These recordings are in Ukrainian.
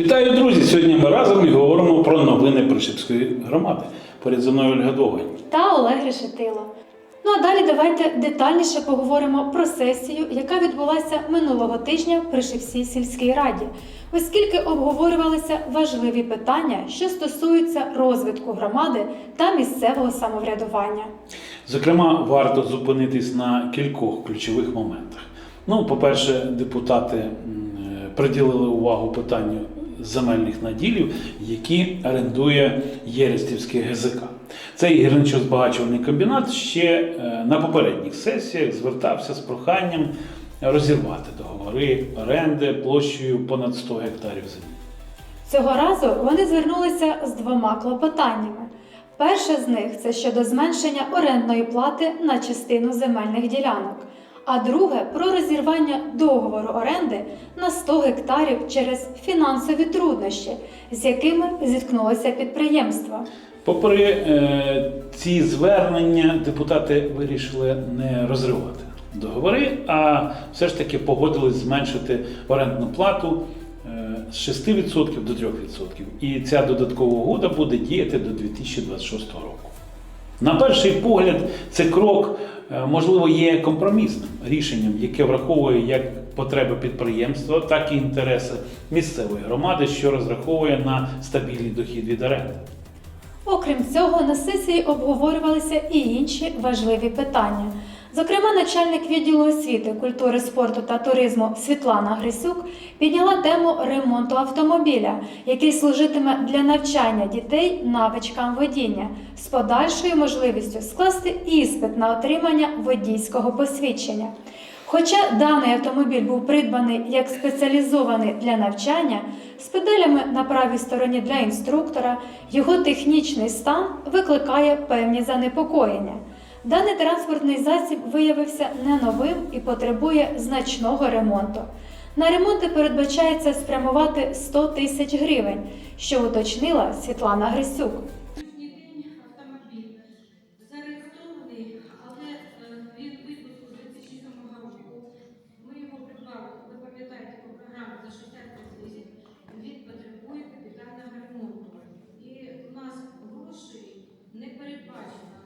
Вітаю, друзі! Сьогодні ми разом і говоримо про новини Пришипської громади. Поряд зі мною Ольга Довгань. та Олег Решетило. Ну а далі давайте детальніше поговоримо про сесію, яка відбулася минулого тижня при Шевсій сільській раді, оскільки обговорювалися важливі питання, що стосуються розвитку громади та місцевого самоврядування. Зокрема, варто зупинитись на кількох ключових моментах. Ну, по-перше, депутати е, приділили увагу питанню земельних наділів, які орендує Єрестівський ГЗК. Цей гірничо-збагачувальний комбінат ще е, на попередніх сесіях звертався з проханням розірвати договори оренди площею понад 100 гектарів землі. Цього разу вони звернулися з двома клопотаннями. Перше з них це щодо зменшення орендної плати на частину земельних ділянок, а друге про розірвання договору оренди на 100 гектарів через фінансові труднощі, з якими зіткнулося підприємство. Попри е, ці звернення, депутати вирішили не розривати договори, а все ж таки погодились зменшити орендну плату е, з 6% до 3%. І ця додаткова угода буде діяти до 2026 року. На перший погляд, цей крок, можливо, є компромісним рішенням, яке враховує як потреби підприємства, так і інтереси місцевої громади, що розраховує на стабільний дохід від оренди. Окрім цього, на сесії обговорювалися і інші важливі питання. Зокрема, начальник відділу освіти, культури, спорту та туризму Світлана Грисюк підняла тему ремонту автомобіля, який служитиме для навчання дітей навичкам водіння з подальшою можливістю скласти іспит на отримання водійського посвідчення. Хоча даний автомобіль був придбаний як спеціалізований для навчання, з педалями на правій стороні для інструктора, його технічний стан викликає певні занепокоєння. Даний транспортний засіб виявився не новим і потребує значного ремонту. На ремонти передбачається спрямувати 100 тисяч гривень, що уточнила Світлана Грисюк. Сьогоднішній день автомобіль зареєстрований, але е, він випуску 2007 року. Ми його придбали, ви пам'ятаєте, по програмі за 60 тисяч. Він потребує капітального ремонту. І у нас грошей не передбачено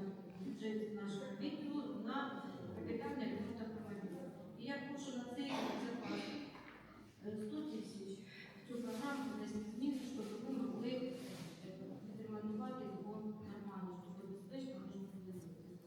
в бюджеті нашого відділу на капітальний ремонт автомобіля. І я прошу на цей рік запас е, 100 тисяч в цю програму внести зміни, щоб ми могли е, відремонтувати його нормально, щоб безпечно можна було зробити.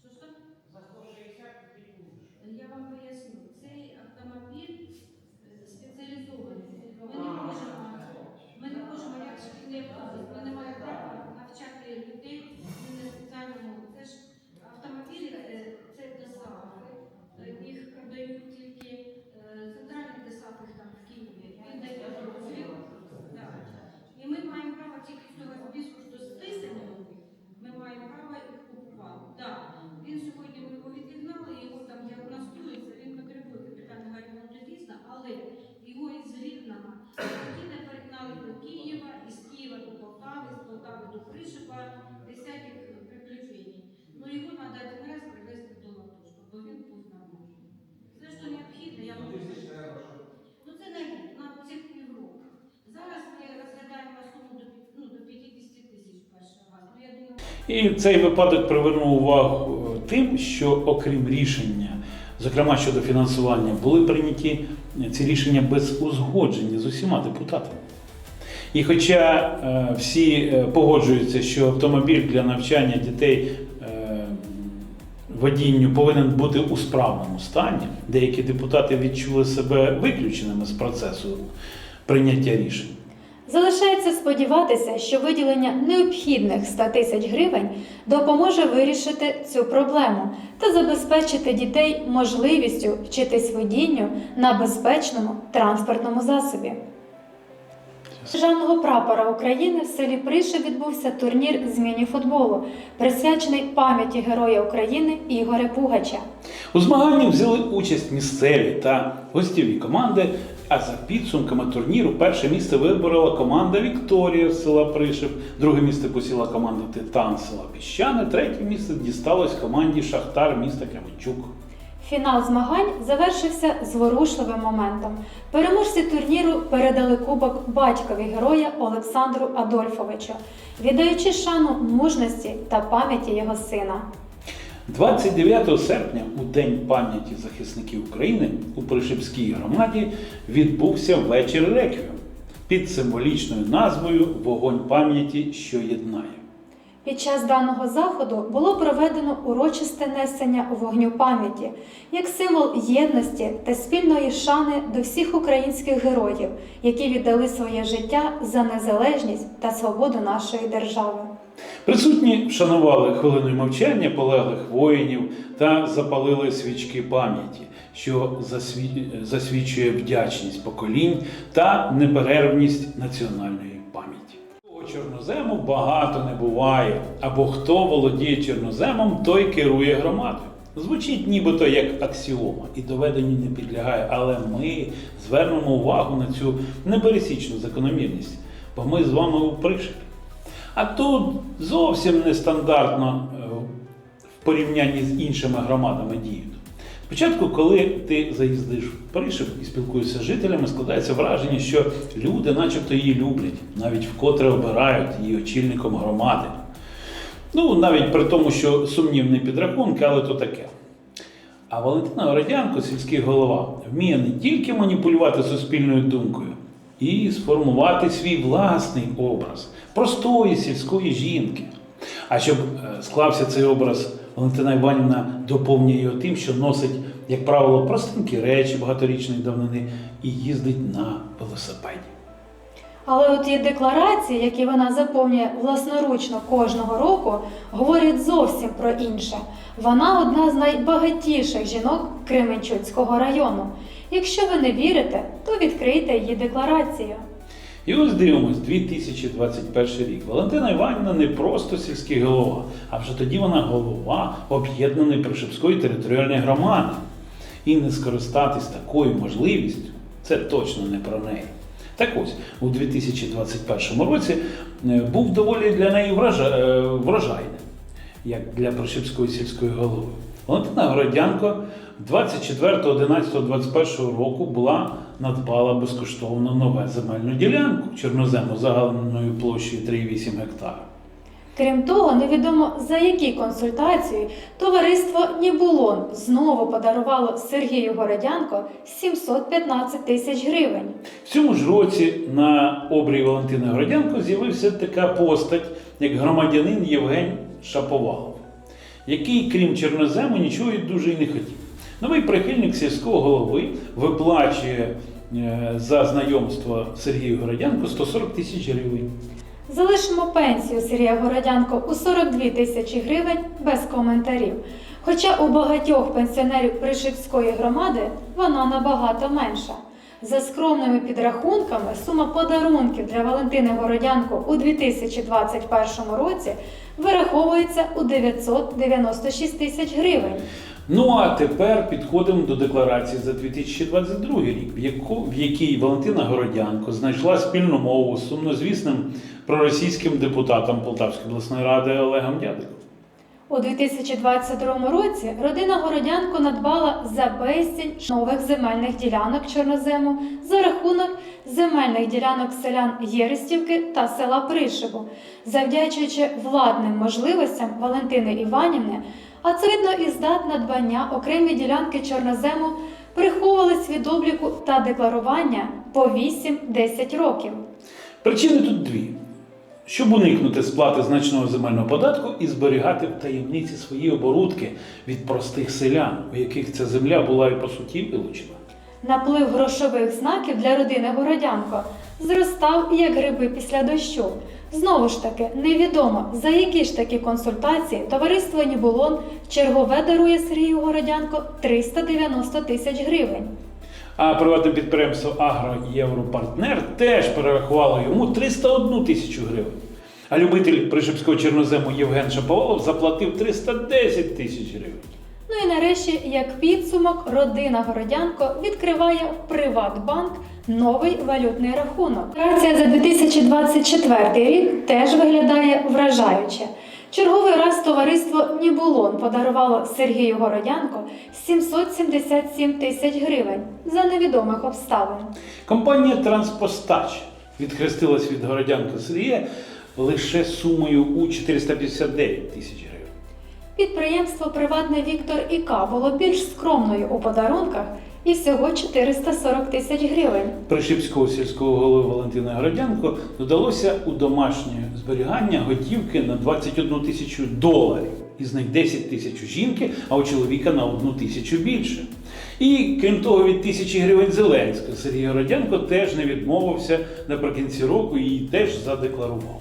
Що що? Я вам поясню. Цей автомобіль е, спеціалізований. Ми не можемо, ми не можемо, як шкільний автобус, ми не маємо права навчати людей ми не спеціальному. Це ж автомобілі, е, це ДСАФи. Е, Їх продають тільки е, центральний ДСАФ їх там в Києві. Він дає дозвіл. Так. І ми маємо право тільки з цього списку, що списані, ми маємо право їх купувати. Так. Він сьогодні ми його відігнали, його там діагностується, він потребує капітального ремонту дійсно, але його із Рівного тоді не перегнали до Києва, із Києва до Полтави, з Полтави до Пришипа, без всяких приключень. Ну його треба один раз привезти до Латушка, бо він був нормальний. Все, що необхідно, я можу. Ну це не рік, на цих півроку. Зараз ми розглядаємо суму до, пі- ну, до 50 тисяч перший раз. Ну я думаю, І цей випадок привернув увагу е, тим, що окрім рішення, зокрема щодо фінансування, були прийняті ці рішення без узгодження з усіма депутатами. І хоча е, всі е, погоджуються, що автомобіль для навчання дітей е, водінню повинен бути у справному стані, деякі депутати відчули себе виключеними з процесу прийняття рішень. Залишається сподіватися, що виділення необхідних 100 тисяч гривень допоможе вирішити цю проблему та забезпечити дітей можливістю вчитись водінню на безпечному транспортному засобі. Державного прапора України в селі Приша відбувся турнір з міні-футболу, присвячений пам'яті Героя України Ігоря Пугача. У змаганні взяли участь місцеві та гостєві команди. А за підсумками турніру перше місце виборола команда Вікторія з села Пришив, друге місце посіла команда Титан села Піщане, третє місце дісталось команді Шахтар міста Кременчук. Фінал змагань завершився зворушливим моментом. Переможці турніру передали кубок батькові героя Олександру Адольфовичу, віддаючи шану мужності та пам'яті його сина. 29 серпня, у День пам'яті захисників України, у Пришипській громаді відбувся вечір реквієм під символічною назвою Вогонь пам'яті, що єднає. Під час даного заходу було проведено урочисте несення вогню пам'яті як символ єдності та спільної шани до всіх українських героїв, які віддали своє життя за незалежність та свободу нашої держави. Присутні вшанували хвилиною мовчання полеглих воїнів та запалили свічки пам'яті, що засвідчує вдячність поколінь та неперервність національної пам'яті. Чорнозему багато не буває, або хто володіє чорноземом, той керує громадою. Звучить нібито як аксіома і доведенню не підлягає, але ми звернемо увагу на цю непересічну закономірність, бо ми з вами у Пришипі. А тут зовсім нестандартно е, в порівнянні з іншими громадами діють. Спочатку, коли ти заїздиш в Парижів і спілкуєшся з жителями, складається враження, що люди, начебто, її люблять, навіть вкотре обирають її очільником громади. Ну, навіть при тому, що сумнівні підрахунки, але то таке. А Валентина Городянко, сільський голова, вміє не тільки маніпулювати суспільною думкою, і сформувати свій власний образ простої сільської жінки. А щоб е, склався цей образ, Валентина Іванівна доповнює його тим, що носить, як правило, простенькі речі багаторічної давнини і їздить на велосипеді. Але от її декларації, які вона заповнює власноручно кожного року, говорять зовсім про інше. Вона одна з найбагатіших жінок Кременчуцького району. Якщо ви не вірите, то відкрийте її декларацію. І ось дивимось, 2021 рік. Валентина Іванівна не просто сільський голова, а вже тоді вона голова об'єднаної Пришипської територіальної громади. І не скористатись такою можливістю це точно не про неї. Так ось, у 2021 році е, був доволі для неї е, врожайним, як для Пришипської сільської голови. Валентина Городянко 24.11.21 року була надбала безкоштовно нове земельну ділянку чорнозему загальною площею 3,8 гектара. Крім того, невідомо за які консультації товариство Нібулон знову подарувало Сергію Городянко 715 тисяч гривень. В цьому ж році на обрії Валентини Городянко з'явився така постать, як громадянин Євген Шаповалов, який, крім чорнозему, нічого і дуже й не хотів. Новий прихильник сільського голови виплачує е, за знайомство Сергію Городянко 140 тисяч гривень. Залишимо пенсію Сергія Городянко у 42 тисячі гривень без коментарів. Хоча у багатьох пенсіонерів Пришипської громади вона набагато менша. За скромними підрахунками, сума подарунків для Валентини Городянко у 2021 році вираховується у 996 тисяч гривень. Ну а тепер підходимо до декларації за 2022 рік, в, якій Валентина Городянко знайшла спільну мову з сумнозвісним проросійським депутатом Полтавської обласної ради Олегом Дядиком. У 2022 році родина Городянко надбала за безцінь нових земельних ділянок чорнозему за рахунок земельних ділянок селян Єрестівки та села Пришибу, завдячуючи владним можливостям Валентини Іванівни, а це видно із дат надбання окремі ділянки чорнозему приховувались від обліку та декларування по 8-10 років. Причини тут дві. Щоб уникнути сплати значного земельного податку і зберігати в таємниці свої оборудки від простих селян, у яких ця земля була і по суті вилучена. Наплив грошових знаків для родини Городянко зростав як гриби після дощу. Знову ж таки, невідомо за які ж такі консультації товариство Нібулон чергове дарує Сергію Городянко 390 тисяч гривень. А приватне підприємство Агроєвропартнер теж перерахувало йому 301 тисячу гривень. А любитель Пришипського чорнозему Євген Шаповалов заплатив 310 тисяч гривень. Ну і нарешті, як підсумок, родина Городянко відкриває в Приватбанк новий валютний рахунок. Рація за 2024 рік теж виглядає вражаюче. Черговий раз товариство Нібулон подарувало Сергію Городянко 777 тисяч гривень за невідомих обставин. Компанія Транспостач відхрестилась від городянка Сергія лише сумою у 459 тисяч гривень. Підприємство Приватне Віктор ІК було більш скромною у подарунках і всього 440 тисяч гривень. Пришипського сільського голови Валентина Городянко додалося у домашнє зберігання готівки на 21 тисячу доларів. Із них 10 тисяч у жінки, а у чоловіка на одну тисячу більше. І крім того, від тисячі гривень Зеленського Сергій Городянко теж не відмовився наприкінці року і теж задекларував.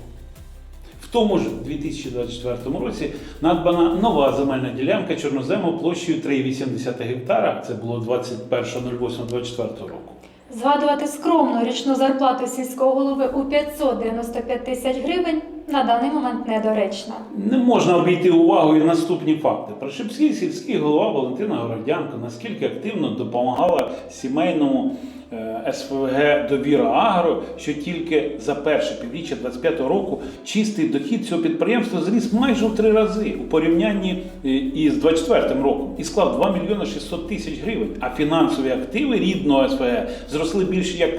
В тому ж 2024 році надбана нова земельна ділянка чорнозему площею 3,8 гектара. Це було 21.08.24 року. Згадувати скромну річну зарплату сільського голови у 595 тисяч гривень на даний момент недоречно. Не можна обійти увагою наступні факти. Прошипський сільський голова Валентина Городянко наскільки активно допомагала сімейному е, СВГ Довіра Агро, що тільки за перше півріччя 25 року чистий дохід цього підприємства зріс майже в три рази у порівнянні е, із 24 роком і склав 2 мільйони 600 тисяч гривень. А фінансові активи рідного СВГ зросли більше як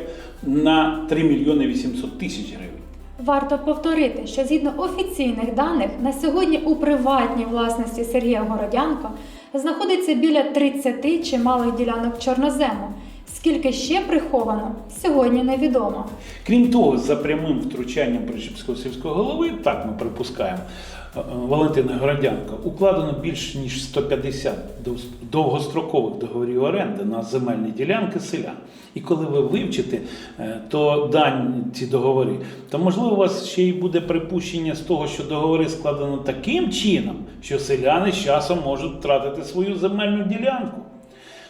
на 3 мільйони 800 тисяч гривень. Варто повторити, що згідно офіційних даних на сьогодні у приватній власності Сергія Городянка знаходиться біля 30 чималих ділянок чорнозему. Скільки ще приховано, сьогодні невідомо. Крім того, за прямим втручанням Причепського сільського голови, так ми припускаємо, Валентина Городянко, укладено більш ніж 150 дов- довгострокових договорів оренди на земельні ділянки селян. І коли ви вивчите е, то дані ці договори, то можливо у вас ще й буде припущення з того, що договори складено таким чином, що селяни з часом можуть втратити свою земельну ділянку.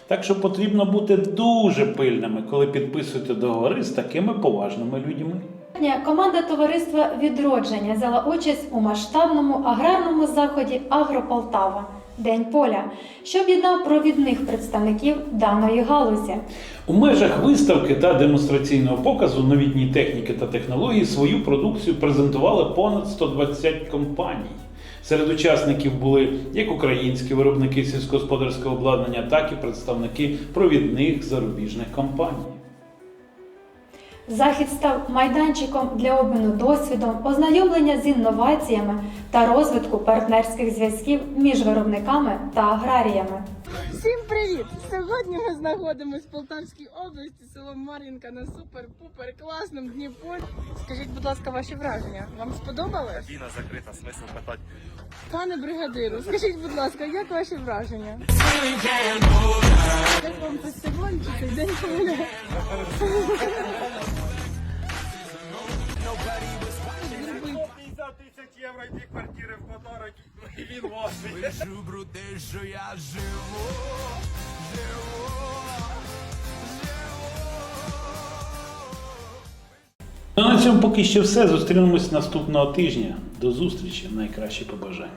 Так що потрібно бути дуже пильними, коли підписуєте договори з такими поважними людьми. Команда товариства відродження взяла участь у масштабному аграрному заході Агрополтава День поля, що об'єднав провідних представників даної галузі. У межах виставки та демонстраційного показу новітньої техніки та технології свою продукцію презентували понад 120 компаній. Серед учасників були як українські виробники сільськогосподарського обладнання, так і представники провідних зарубіжних компаній. Захід став майданчиком для обміну досвідом, ознайомлення з інноваціями та розвитку партнерських зв'язків між виробниками та аграріями. Всім привіт! Сьогодні ми знаходимося в Полтавській області, село Мар'їнка на супер-пупер класному Дніпрі. Скажіть, будь ласка, ваші враження. Вам сподобалось? Кабіна закрита, смисл питати. Пане бригадиру, скажіть, будь ласка, як ваші враження? Як вам фестиваль чи цей день євро і дві квартири в подарок, і він ваший. Лежу, про що я живу, живу, Ну, на цьому поки що все. Зустрінемось наступного тижня. До зустрічі. Найкращі побажання.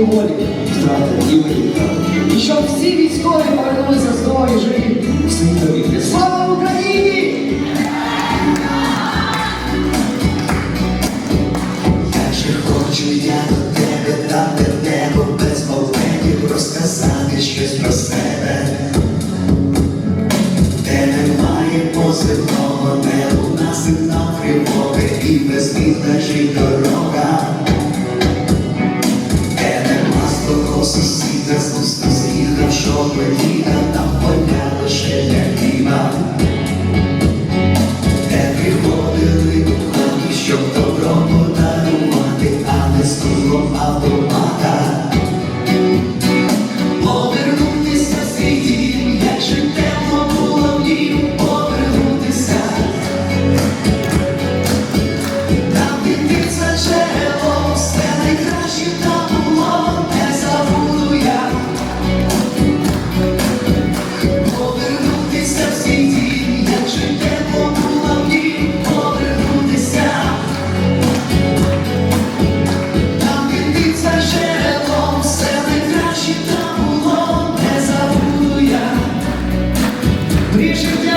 Своєї волі втратив і виїхав. І щоб всі військові повернулися здорові і живі в свої. Слава Україні! Як же хочу я до тебе, дати небо без поленів, розказати щось про себе. Де немає позивного, не луна сигнал тривоги і безвітна жить дорога. Де нема з того сусіда, з Thank you.